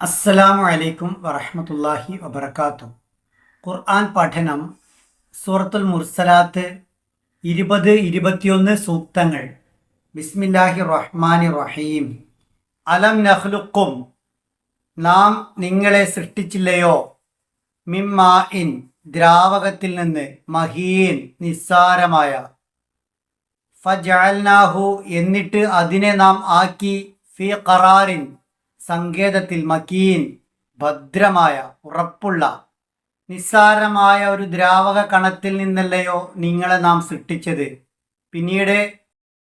അസ്സലാമു അലൈക്കും വറഹ്മത്തുള്ളാഹി വബർക്കാത്തു ഖുർആൻ പഠനം സൂറത്തുൽ മുർസലാത്ത് ഇരുപത് ഇരുപത്തിയൊന്ന് സൂക്തങ്ങൾ. ബിസ്മില്ലാഹി റഹ്മാൻ റഹീം. അലം നഹ്ലുക്കും നാം നിങ്ങളെ സൃഷ്ടിച്ചില്ലയോ? മിമ്മാ ഇൻ. ദ്രാവകത്തിൽ നിന്ന് മഹീൻ നിസ്സാരമായ. ഫജഅൽനാഹു എന്നിട്ട് അതിനെ നാം ആക്കി ഫി ഖറാറിൻ. സങ്കേതത്തിൽ മക്കീൻ ഭദ്രമായ ഉറപ്പുള്ള നിസ്സാരമായ ഒരു ദ്രാവക കണത്തിൽ നിന്നല്ലയോ നിങ്ങളെ നാം സൃഷ്ടിച്ചത്. പിന്നീട്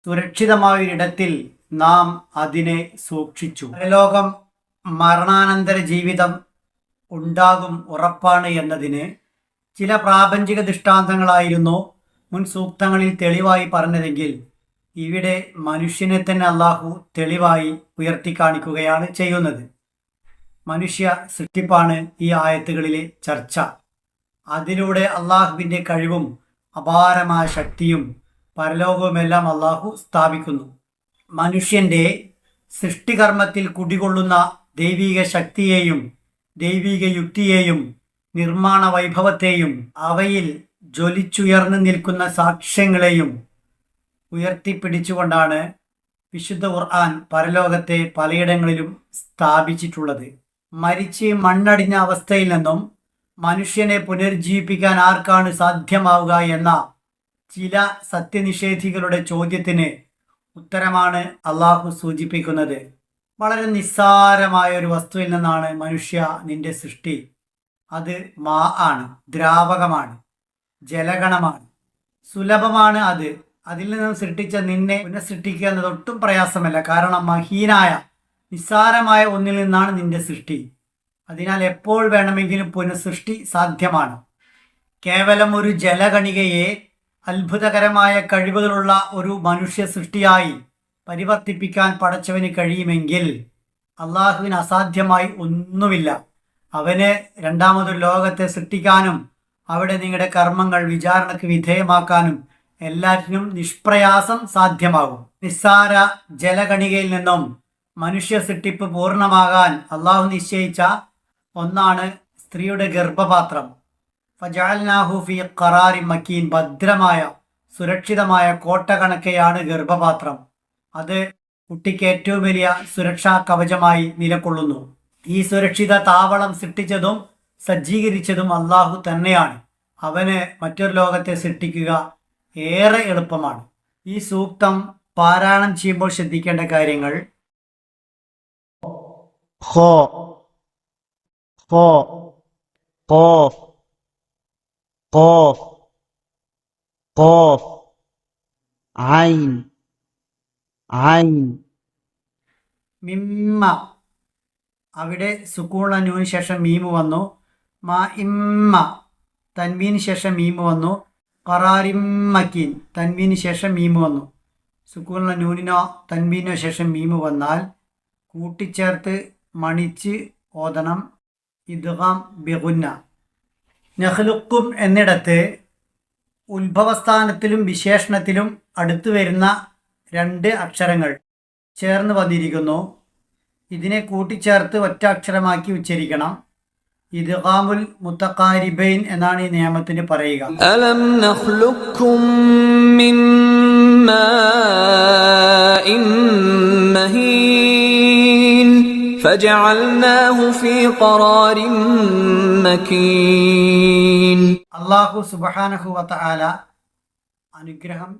സുരക്ഷിതമായൊരിടത്തിൽ നാം അതിനെ സൂക്ഷിച്ചു. പരലോകം മരണാനന്തര ജീവിതം ഉണ്ടാകും ഉറപ്പാണ് എന്നതിന് ചില പ്രാപഞ്ചിക ദൃഷ്ടാന്തങ്ങളായിരുന്നു മുൻ സൂക്തങ്ങളിൽ തെളിവായി പറഞ്ഞതെങ്കിൽ ഇവിടെ മനുഷ്യനെ തന്നെ അള്ളാഹു തെളിവായി ഉയർത്തി കാണിക്കുകയാണ് ചെയ്യുന്നത്. മനുഷ്യ സൃഷ്ടിപ്പാണ് ഈ ആയത്തുകളിലെ ചർച്ച. അതിലൂടെ അള്ളാഹുവിന്റെ കഴിവും അപാരമായ ശക്തിയും പരലോകവുമെല്ലാം അള്ളാഹു സ്ഥാപിക്കുന്നു. മനുഷ്യന്റെ സൃഷ്ടികർമ്മത്തിൽ കുടികൊള്ളുന്ന ദൈവിക ശക്തിയെയും ദൈവിക യുക്തിയെയും നിർമ്മാണ വൈഭവത്തെയും അവയിൽ ജ്വലിച്ചുയർന്നു നിൽക്കുന്ന സാക്ഷ്യങ്ങളെയും ഉയർത്തിപ്പിടിച്ചുകൊണ്ടാണ് വിശുദ്ധ ഖുർആൻ പരലോകത്തെ പലയിടങ്ങളിലും സ്ഥാപിച്ചിട്ടുള്ളത്. മരിച്ച് മണ്ണടിഞ്ഞ അവസ്ഥയിൽ നിന്നും മനുഷ്യനെ പുനരുജ്ജീവിപ്പിക്കാൻ ആർക്കാണ് സാധ്യമാവുക എന്ന ചില സത്യനിഷേധികളുടെ ചോദ്യത്തിന് ഉത്തരമാണ് അള്ളാഹു സൂചിപ്പിക്കുന്നത്. വളരെ നിസ്സാരമായ ഒരു വസ്തുവിൽ നിന്നാണ് മനുഷ്യ നിന്റെ സൃഷ്ടി. അത് മാ ആണ് ദ്രാവകമാണ് ജലഗണമാണ് സുലഭമാണ് അത്. അതിൽ നിന്നും സൃഷ്ടിച്ച നിന്നെ പുനഃസൃഷ്ടിക്കുക എന്നത് ഒട്ടും പ്രയാസമല്ല. കാരണം മഹീനായ നിസ്സാരമായ ഒന്നിൽ നിന്നാണ് നിന്റെ സൃഷ്ടി. അതിനാൽ എപ്പോൾ വേണമെങ്കിലും പുനഃസൃഷ്ടി സാധ്യമാണ്. കേവലം ഒരു ജലകണികയെ അത്ഭുതകരമായ കഴിവുകളുള്ള ഒരു മനുഷ്യ സൃഷ്ടിയായി പരിവർത്തിപ്പിക്കാൻ പടച്ചവന് കഴിയുമെങ്കിൽ അള്ളാഹുവിന് അസാധ്യമായി ഒന്നുമില്ല. അവന് രണ്ടാമതൊരു ലോകത്തെ സൃഷ്ടിക്കാനും അവിടെ നിങ്ങളുടെ കർമ്മങ്ങൾ വിചാരണയ്ക്ക് വിധേയമാക്കാനും എല്ലാറ്റിനും നിഷ്പ്രയാസം സാധ്യമാകും. നിസ്സാര ജലകണികയിൽ നിന്നും മനുഷ്യ സൃഷ്ടിപ്പ് പൂർണമാകാൻ അള്ളാഹു നിശ്ചയിച്ച ഒന്നാണ് സ്ത്രീയുടെ ഗർഭപാത്രം. ഫജാൽനാഹു ഫി ഖറാരി മക്കീൻ ഭദ്രമായ സുരക്ഷിതമായ കോട്ട കണക്കെയാണ് ഗർഭപാത്രം. അത് കുട്ടിക്ക് ഏറ്റവും വലിയ സുരക്ഷാ കവചമായി നിലകൊള്ളുന്നു. ഈ സുരക്ഷിത താവളം സൃഷ്ടിച്ചതും സജ്ജീകരിച്ചതും അള്ളാഹു തന്നെയാണ്. അവന് മറ്റൊരു ലോകത്തെ സൃഷ്ടിക്കുക ഏറെ എളുപ്പമാണ്. ഈ സൂക്തം പാരായണം ചെയ്യുമ്പോൾ ശ്രദ്ധിക്കേണ്ട കാര്യങ്ങൾ ഹോ ഹോ ഹോ ഹോ ഹോ ഐൻ ഐൻ. മിമ്മ. അവിടെ സുക്കൂണ നൂന് ശേഷം മീമ് വന്നു. മാ ഇമ്മ. തൻവീന് ശേഷം മീമ് വന്നു. കറാരിമ്മക്കീൻ തൻവീന് ശേഷം മീമ് വന്നു. സുക്കൂണ നൂനിനോ തൻവീനോ ശേഷം മീമ് വന്നാൽ കൂട്ടിച്ചേർത്ത് മണിച്ച് ഓതണം. ഇദ്ഗാം ബിഗുന്ന. നെഹ്ലുക്കും എന്നിടത്ത് ഉത്ഭവസ്ഥാനത്തിലും വിശേഷണത്തിലും അടുത്തു വരുന്ന രണ്ട് അക്ഷരങ്ങൾ ചേർന്ന് വന്നിരിക്കുന്നു. ഇതിനെ കൂട്ടിച്ചേർത്ത് ഒറ്റ അക്ഷരമാക്കി ഉച്ചരിക്കണം. ഇദ്ഗാമുൽ മുത്തക്കാരിബൈൻ എന്നാണ് ഈ നിയമത്തിന് പറയുക. അലം നഖ്ലുക്കും മിൻ മാഇൻ ഫജഅൽനാഹു ഫീ അല്ലാഹു സുബ്ഹാനഹു വതആല അനുഗ്രഹം